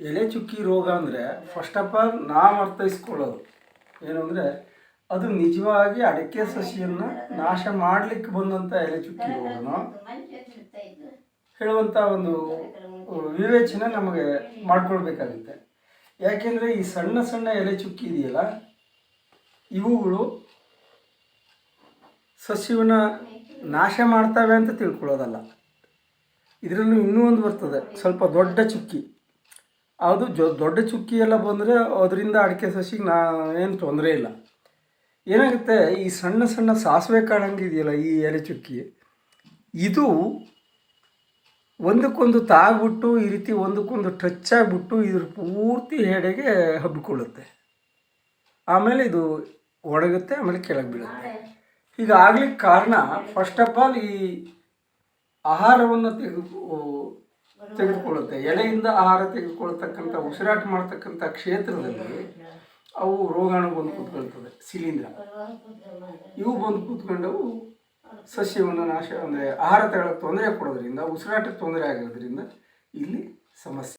ಎಲೆ ಚುಕ್ಕಿ ರೋಗ ಅಂದರೆ ಫಸ್ಟ್ ಆಫ್ ಆಲ್ ನಾವು ಅರ್ಥೈಸ್ಕೊಳ್ಳೋದು. ಏನು ಅಂದರೆ ಅದು ನಿಜವಾಗಿ ಅಡಿಕೆ ಸಸಿಯನ್ನು ನಾಶ ಮಾಡಲಿಕ್ಕೆ ಬಂದಂಥ ಎಲೆ ಚುಕ್ಕಿ ರೋಗನೋ? ಹೇಳುವಂಥ ಒಂದು ವಿವೇಚನೆ ನಮಗೆ ಮಾಡ್ಕೊಳ್ಬೇಕಾಗುತ್ತೆ. ಯಾಕೆಂದರೆ ಈ ಸಣ್ಣ ಸಣ್ಣ ಎಲೆ ಚುಕ್ಕಿ ಇದೆಯಲ್ಲ, ಇವುಗಳು ಸಸ್ಯವನ್ನು ನಾಶ ಮಾಡ್ತವೆ ಅಂತ ತಿಳ್ಕೊಳ್ಳೋದಲ್ಲ. ಇದರಲ್ಲೂ ಇನ್ನೂ ಒಂದು ಬರ್ತದೆ, ಸ್ವಲ್ಪ ದೊಡ್ಡ ಚುಕ್ಕಿ. ಅದು ಜೊ ದೊಡ್ಡ ಚುಕ್ಕಿ ಎಲ್ಲ ಬಂದರೆ ಅದರಿಂದ ಅಡಿಕೆ ಸಸಿಗೆ ನಾ ಏನು ತೊಂದರೆ ಇಲ್ಲ. ಏನಾಗುತ್ತೆ, ಈ ಸಣ್ಣ ಸಣ್ಣ ಸಾಸಿವೆ ಕಾಳಂಗೆ ಇದೆಯಲ್ಲ ಈ ಎಲೆ ಚುಕ್ಕಿ, ಇದು ಒಂದಕ್ಕೊಂದು ತಾಗ್ಬಿಟ್ಟು ಈ ರೀತಿ ಒಂದಕ್ಕೊಂದು ಟಚ್ ಆಗಿಬಿಟ್ಟು ಇದ್ರ ಪೂರ್ತಿ ಹೆಡೆಗೆ ಹಬ್ಬಿಕೊಳ್ಳುತ್ತೆ ಆಮೇಲೆ ಇದು ಒಣಗುತ್ತೆ, ಆಮೇಲೆ ಕೆಳಗೆ ಬೀಳುತ್ತೆ. ಹೀಗಾಗ್ಲಿಕ್ಕೆ ಕಾರಣ ಫಸ್ಟ್ ಆಫ್ ಆಲ್ ಈ ಆಹಾರವನ್ನು ತೆಗೆದು ತೆಗೆದುಕೊಳ್ಳುತ್ತೆ. ಎಲೆಯಿಂದ ಆಹಾರ ತೆಗೆದುಕೊಳ್ತಕ್ಕಂಥ ಉಸಿರಾಟ ಮಾಡ್ತಕ್ಕಂಥ ಕ್ಷೇತ್ರದಲ್ಲಿ ಅವು ರೋಗಾಣು ಬಂದು ಕೂತ್ಕೊಳ್ತದೆ, ಶಿಲೀಂಧ್ರ. ಇವು ಬಂದು ಕೂತ್ಕೊಂಡವು ಸಸ್ಯವನ್ನು ನಾಶ, ಅಂದರೆ ಆಹಾರ ತಗೊಳ್ಳೋಕ್ಕೆ ತೊಂದರೆ ಕೊಡೋದ್ರಿಂದ, ಉಸಿರಾಟಕ್ಕೆ ತೊಂದರೆ ಆಗೋದ್ರಿಂದ ಇಲ್ಲಿ ಸಮಸ್ಯೆ.